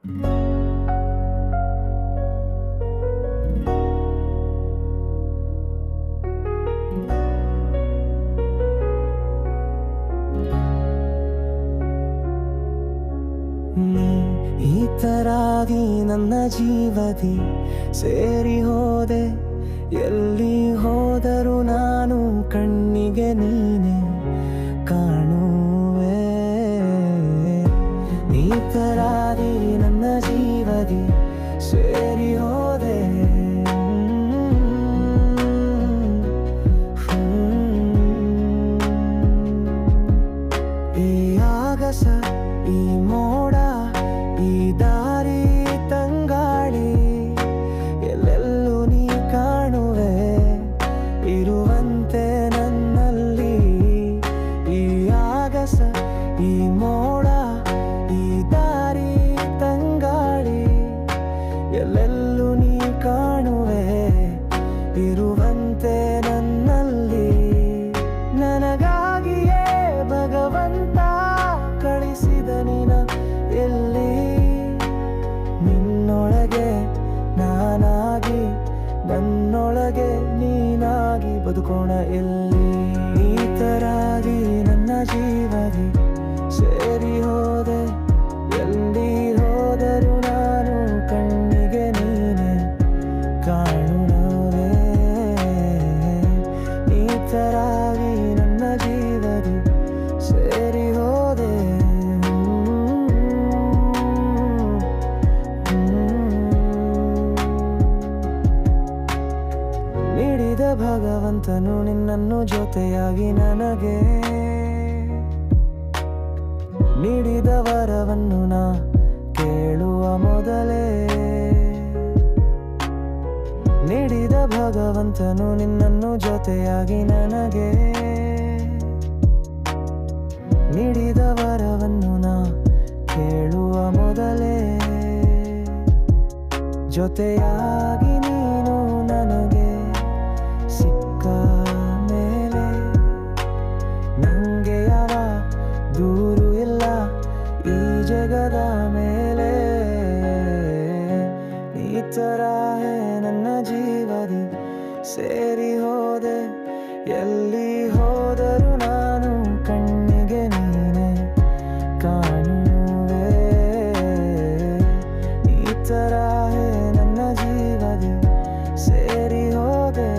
ಈ ತರಾಗಿ ನನ್ನ ಜೀವದಿ ಸೇರಿ ಹೋದೆ. ಎಲ್ಲಿ ಹೋದರೂ ನಾನು ಕಣ್ಣಿಗೆ ನೀನೆ ಕಾಣುವೆ ಈ ತರಾಗಿ ನನ್ನ ಜೀವದಿ ಸೇರಿ ಹೋದೆ ಈ ಆಗಸ ಈ ಮೋಡ ಈ ದಾರಿ ನನ್ನೊಳಗೆ ನೀನಾಗಿ ಬದುಕೋಣ ಎಲ್ಲಿ ಈ ತರಾಗಿ ನೀಡಿದ ಭಗವಂತನು ನಿನ್ನನ್ನು ಜೊತೆಯಾಗಿ ನನಗೆ ನೀಡಿದ ವರವನ್ನು ನಾ ಕೇಳುವ ಮೊದಲೇ. ನೀಡಿದ ಭಗವಂತನು ನಿನ್ನನ್ನು ಜೊತೆಯಾಗಿ ನನಗೆ ನೀಡಿದ ವರವನ್ನು ನಾ ಕೇಳುವ ಮೊದಲೇ. ಜೊತೆಯಾಗಿ ತರ ನನ್ನ ಜೀವದಿ. ಸೇರಿ ಹೋದೆ, ಎಲ್ಲಿ ಹೋದರೂ ನಾನು ಕಣ್ಣಿಗೆ ನೀನೆ ಕಾಣುವೆ. ಈ ತರ ನನ್ನ ಜೀವದಿ. ಸೇರಿ ಹೋದೆ